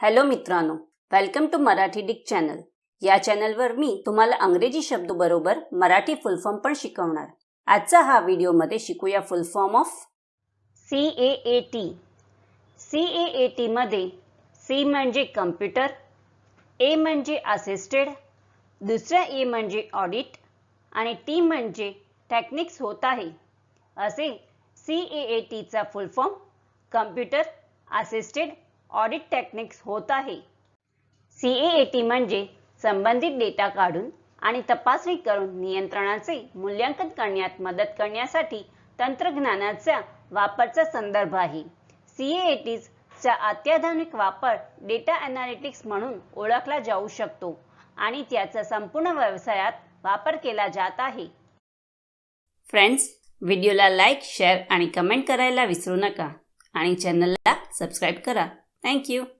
Hello मित्रांनो welcome to Marathi डिक channel या चॅनलवर मी तुम्हाला अंग्रेजी शब्द बरोबर मराठी फुल फॉर्म पण शिकवणार. आजचा हा व्हिडिओमध्ये शिकूया full form of C A A T C A A टीमध्ये सी म्हणजे कम्प्युटर ए म्हणजे असिस्टेड दुसरा ए म्हणजे ऑडिट आणि टी म्हणजे टेक्निक्स होत आहे. असे सी ए ए टीचा full form computer assisted audit techniques होत आहे. सी ए ए टी म्हणजे संबंधित डेटा काढून आणि तपासणी करून नियंत्रणाचे मूल्यांकन करण्यात मदत करण्यासाठी तंत्रज्ञानाचा वापरचा संदर्भ आहे. सी ए ए टीचा अत्याधुनिक वापर डेटा अनालिटिक्स म्हणून ओळखला जाऊ शकतो आणि त्याचा संपूर्ण व्यवसायात वापर केला जात आहे. फ्रेंड्स व्हिडिओला लाईक शेअर आणि कमेंट करायला विसरू नका आणि चॅनलला सबस्क्राईब करा. Thank you.